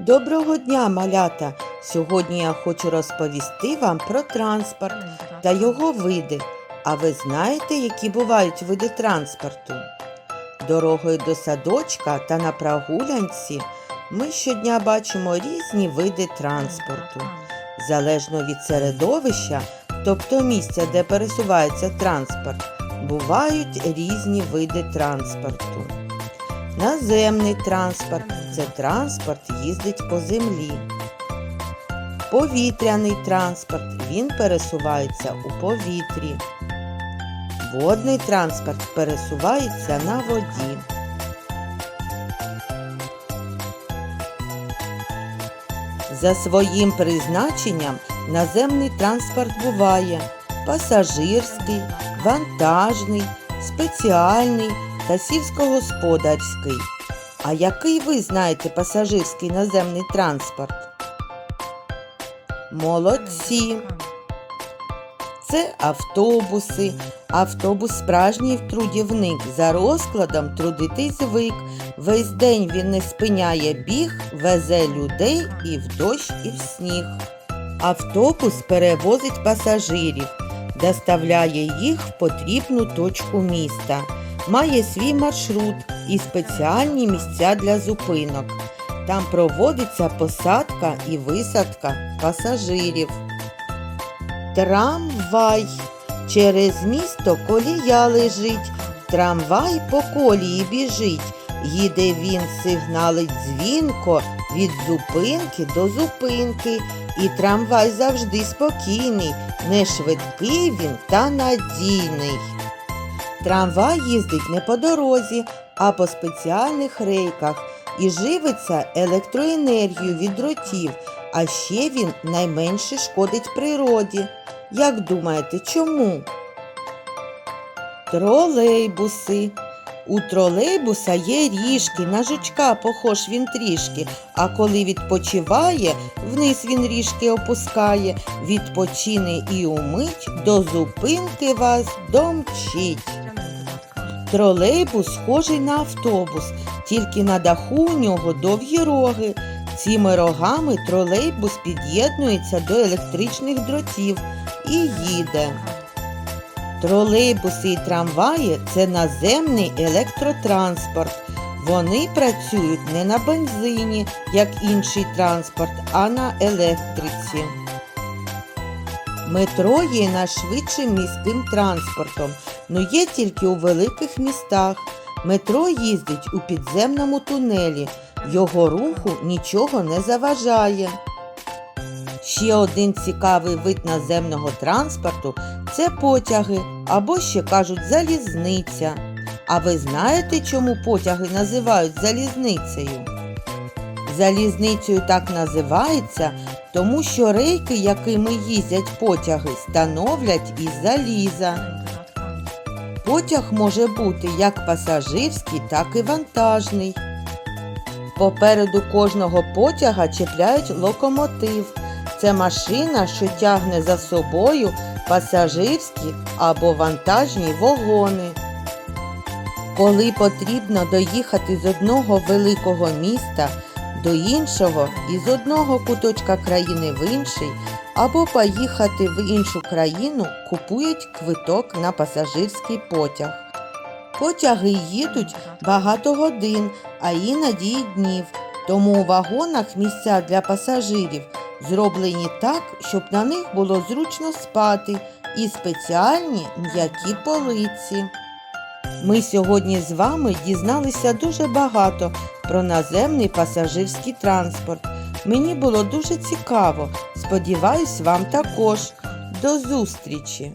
Доброго дня, малята! Сьогодні я хочу розповісти вам про транспорт та його види. А ви знаєте, які бувають види транспорту? Дорогою до садочка та на прогулянці ми щодня бачимо різні види транспорту. Залежно від середовища, тобто місця, де пересувається транспорт, бувають різні види транспорту. Наземний транспорт це транспорт їздить по землі. Повітряний транспорт він пересувається у повітрі. Водний транспорт пересувається на воді. За своїм призначенням наземний транспорт буває пасажирський, вантажний, спеціальний та сільськогосподарський. А який ви знаєте пасажирський наземний транспорт? Молодці! Це автобуси. Автобус справжній трудівник. За розкладом трудитись звик. Весь день він не спиняє біг, везе людей і в дощ, і в сніг. Автобус перевозить пасажирів, доставляє їх в потрібну точку міста. Має свій маршрут і спеціальні місця для зупинок. Там проводиться посадка і висадка пасажирів. Трамвай. Через місто колія лежить, трамвай по колії біжить. Їде він, сигналить дзвінко від зупинки до зупинки. І трамвай завжди спокійний, не швидкий він та надійний. Трамвай їздить не по дорозі, а по спеціальних рейках і живиться електроенергією від дротів, а ще він найменше шкодить природі. Як думаєте, чому? Тролейбуси. У тролейбуса є ріжки, на жучка похож він трішки, а коли відпочиває, вниз він ріжки опускає, відпочине і умить, до зупинки вас домчить. Тролейбус схожий на автобус, тільки на даху у нього довгі роги. Цими рогами тролейбус під'єднується до електричних дротів і їде. Тролейбуси і трамваї це наземний електротранспорт. Вони працюють не на бензині, як інший транспорт, а на електриці. Метро є найшвидшим міським транспортом, але є тільки у великих містах. Метро їздить у підземному тунелі, його руху нічого не заважає. Ще один цікавий вид наземного транспорту це потяги або ще кажуть залізниця. А ви знаєте, чому потяги називають залізницею? Залізницею так називається, тому що рейки, якими їздять потяги, становлять із заліза. Потяг може бути як пасажирський, так і вантажний. Попереду кожного потяга чіпляють локомотив. Це машина, що тягне за собою пасажирські або вантажні вагони. Коли потрібно доїхати з одного великого міста до іншого і з одного куточка країни в інший, або поїхати в іншу країну, купують квиток на пасажирський потяг. Потяги їдуть багато годин, а іноді й днів. Тому у вагонах місця для пасажирів зроблені так, щоб на них було зручно спати, і спеціальні м'які полиці. Ми сьогодні з вами дізналися дуже багато про наземний пасажирський транспорт. Мені було дуже цікаво. Сподіваюсь, вам також. До зустрічі!